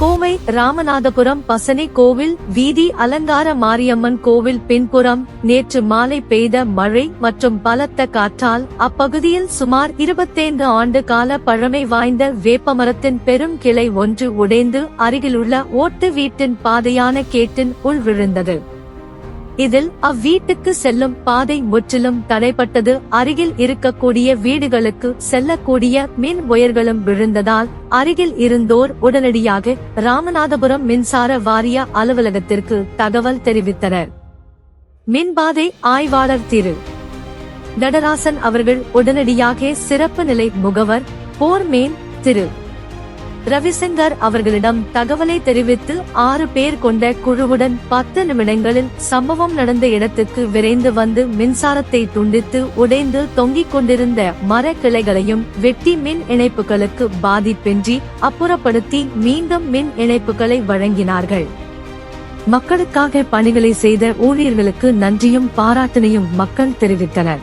கோவை ராமநாதபுரம் பசனை கோவில் வீதி அலங்கார மாரியம்மன் கோவில் பின்புறம் நேற்று மாலை பெய்த மழை மற்றும் பலத்த காற்றால் அப்பகுதியில் சுமார் இருபத்தைந்து ஆண்டு கால பழமை வாய்ந்த வேப்பமரத்தின் பெரும் கிளை ஒன்று உடைந்து அருகிலுள்ள ஓட்டு வீட்டின் பாதையான கேட்டின் உள் விழுந்தது. இதில் அவ்வீட்டுக்கு செல்லும் பாதை முற்றிலும் தடைப்பட்டது அருகில் இருக்கக்கூடிய வீடுகளுக்கு செல்லக்கூடிய மின் ஒயர்களும் விழுந்ததால் அருகில் இருந்தோர் உடனடியாக ராமநாதபுரம் மின்சார வாரிய அலுவலகத்திற்கு தகவல் தெரிவித்தனர். மின்பாதை ஆய்வாளர் திரு. நடராசன் அவர்கள் உடனடியாக சிறப்பு நிலை முகவர் போர்மேன் திரு. ரவிசங்கர் அவர்களிடம் தகவலை தெரிவித்து ஆறு பேர் கொண்ட குழுவுடன் பத்து நிமிடங்களில் சம்பவம் நடந்த இடத்துக்கு விரைந்து வந்து மின்சாரத்தை துண்டித்து உடைந்து தொங்கிக் கொண்டிருந்த மர கிளைகளையும் வெட்டி மின் இணைப்புகளுக்கு பாதிப்பின்றி அப்புறப்படுத்தி மீண்டும் மின் இணைப்புகளை வழங்கினார்கள். மக்களுக்காக பணிகளை செய்த ஊழியர்களுக்கு நன்றியும் பாராட்டினையும் மக்கள் தெரிவித்தனர்.